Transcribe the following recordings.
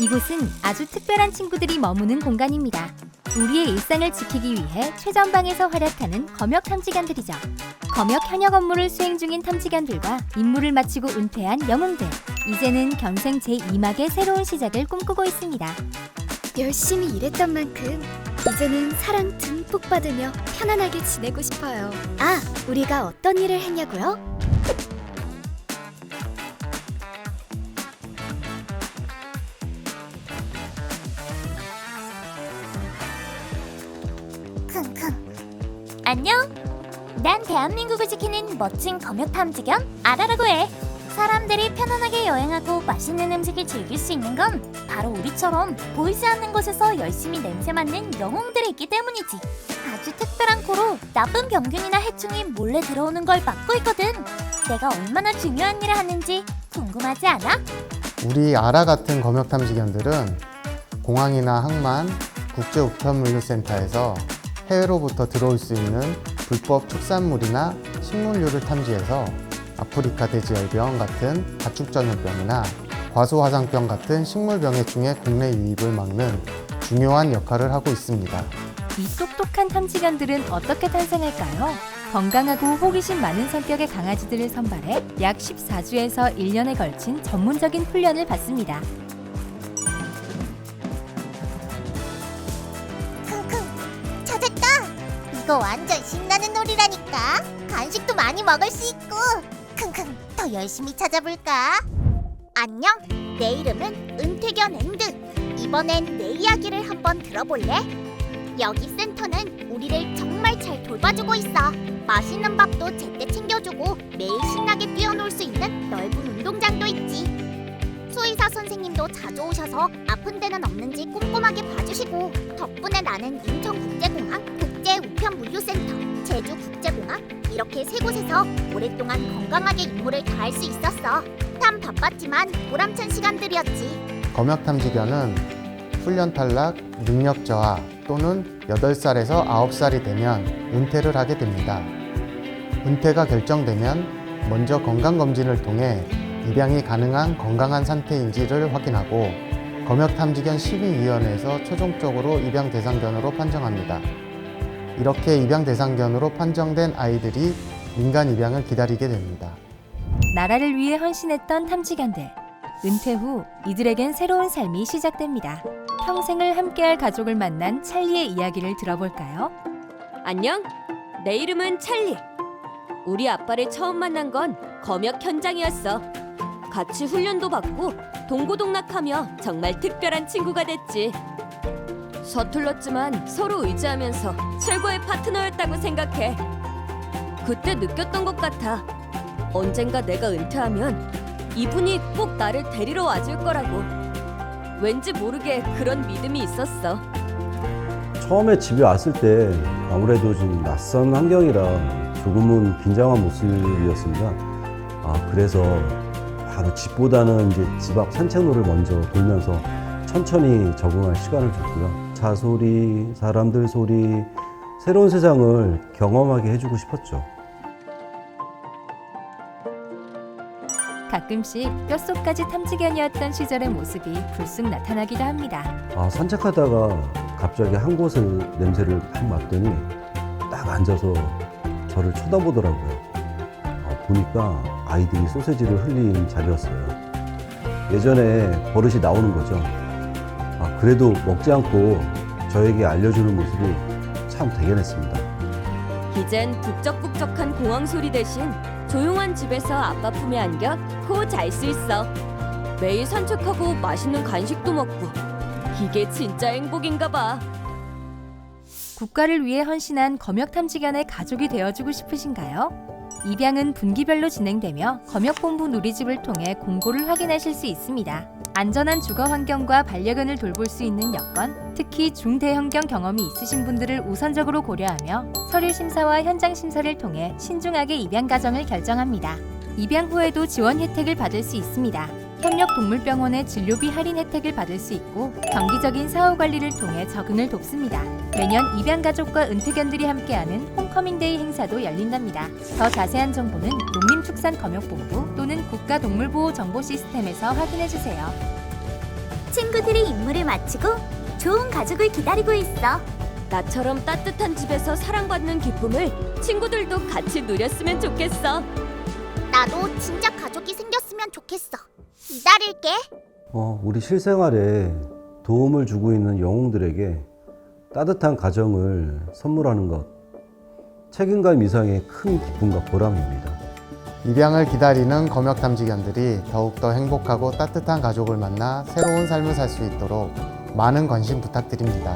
이곳은 아주 특별한 친구들이 머무는 공간입니다. 우리의 일상을 지키기 위해 최전방에서 활약하는 검역 탐지견들이죠. 검역 현역 업무를 수행 중인 탐지견들과 임무를 마치고 은퇴한 영웅들. 이제는 견생 제2막의 새로운 시작을 꿈꾸고 있습니다. 열심히 일했던 만큼 이제는 사랑 듬뿍 받으며 편안하게 지내고 싶어요. 아, 우리가 어떤 일을 했냐고요? 킁킁. 안녕. 난 대한민국을 지키는 멋진 검역 탐지견 아라라고 해. 사람들이 편안하게 여행하고 맛있는 음식을 즐길 수 있는 건 바로 우리처럼 보이지 않는 곳에서 열심히 냄새 맡는 영웅들이 있기 때문이지. 아주 특별한 코로 나쁜 병균이나 해충이 몰래 들어오는 걸 막고 있거든. 내가 얼마나 중요한 일을 하는지 궁금하지 않아? 우리 아라 같은 검역 탐지견들은 공항이나 항만, 국제우편물류센터에서 해외로부터 들어올 수 있는 불법 축산물이나 식물류를 탐지해서 아프리카 돼지열병 같은 가축 전염병이나 과수화상병 같은 식물병해 충의 국내 유입을 막는 중요한 역할을 하고 있습니다. 이 똑똑한 탐지견들은 어떻게 탄생할까요? 건강하고 호기심 많은 성격의 강아지들을 선발해 약 14주에서 1년에 걸친 전문적인 훈련을 받습니다. 이거 완전 신나는 놀이라니까. 간식도 많이 먹을 수 있고. 킁킁 더 열심히 찾아볼까? 안녕 내 이름은 은퇴견 앤드. 이번엔 내 이야기를 한번 들어볼래? 여기 센터는 우리를 정말 잘 돌봐주고 있어. 맛있는 밥도 제때 챙겨주고 매일 신나게 뛰어놀 수 있는 넓은 운동장도 있지. 수의사 선생님도 자주 오셔서 아픈 데는 없는지 꼼꼼하게 봐주시고 덕분에 나는 인천국제공항 국제 우편 물류센터 제주 국제공항 이렇게 세 곳에서 오랫동안 건강하게 임무를 다할 수 있었어 참 바빴지만 보람찬 시간들이었지 검역 탐지견은 훈련 탈락, 능력 저하 또는 8살에서 9살이 되면 은퇴를 하게 됩니다. 은퇴가 결정되면 먼저 건강검진을 통해 입양이 가능한 건강한 상태인지를 확인하고 검역 탐지견 12위원회에서 최종적으로 입양 대상견으로 판정합니다. 이렇게 입양 대상견으로 판정된 아이들이 민간 입양을 기다리게 됩니다. 나라를 위해 헌신했던 탐지견들. 은퇴 후 이들에겐 새로운 삶이 시작됩니다. 평생을 함께할 가족을 만난 찰리의 이야기를 들어볼까요? 안녕. 내 이름은 찰리. 우리 아빠를 처음 만난 건 검역 현장이었어. 같이 훈련도 받고 동고동락하며 정말 특별한 친구가 됐지. 서툴렀지만 서로 의지하면서 최고의 파트너였다고 생각해. 그때 느꼈던 것 같아. 언젠가 내가 은퇴하면 이분이 꼭 나를 데리러 와줄 거라고. 왠지 모르게 그런 믿음이 있었어. 처음에 집에 왔을 때 아무래도 좀 낯선 환경이라 조금은 긴장한 모습이었습니다. 아, 그래서 바로 집보다는 이제 집 앞 산책로를 먼저 돌면서 천천히 적응할 시간을 줬고요. 차 소리, 사람들 소리, 새로운 세상을 경험하게 해주고 싶었죠. 가끔씩 뼛속까지 탐지견이었던 시절의 모습이 불쑥 나타나기도 합니다. 아, 산책하다가 갑자기 한 곳을 냄새를 딱 맡더니 딱 앉아서 저를 쳐다보더라고요. 아, 보니까 아이들이 소세지를 흘린 자리였어요. 예전에 버릇이 나오는 거죠. 아, 그래도 먹지 않고 저에게 알려주는 모습이 참 대견했습니다. 이젠 북적북적한 공항 소리 대신 조용한 집에서 아빠 품에 안겨 코 잘 수 있어. 매일 산책하고 맛있는 간식도 먹고. 이게 진짜 행복인가 봐. 국가를 위해 헌신한 검역 탐지견의 가족이 되어주고 싶으신가요? 입양은 분기별로 진행되며 검역본부 누리집을 통해 공고를 확인하실 수 있습니다. 안전한 주거 환경과 반려견을 돌볼 수 있는 여건, 특히 중대형견 경험이 있으신 분들을 우선적으로 고려하며 서류 심사와 현장 심사를 통해 신중하게 입양 과정을 결정합니다. 입양 후에도 지원 혜택을 받을 수 있습니다. 협력 동물병원의 진료비 할인 혜택을 받을 수 있고 정기적인 사후 관리를 통해 적응을 돕습니다. 매년 입양 가족과 은퇴견들이 함께하는 홈 커밍데이 행사도 열린답니다. 더 자세한 정보는 농림축산검역본부 또는 국가동물보호 정보 시스템에서 확인해 주세요. 친구들이 임무를 마치고 좋은 가족을 기다리고 있어. 나처럼 따뜻한 집에서 사랑받는 기쁨을 친구들도 같이 누렸으면 좋겠어. 나도 진짜 가족이 생겼으면 좋겠어. 기다릴게. 어, 우리 실생활에 도움을 주고 있는 영웅들에게 따뜻한 가정을 선물하는 것 책임감 이상의 큰 기쁨과 보람입니다. 입양을 기다리는 검역 탐지견들이 더욱더 행복하고 따뜻한 가족을 만나 새로운 삶을 살 수 있도록 많은 관심 부탁드립니다.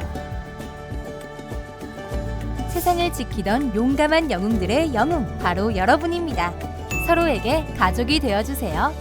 세상을 지키던 용감한 영웅들의 영웅 바로 여러분입니다. 서로에게 가족이 되어 주세요.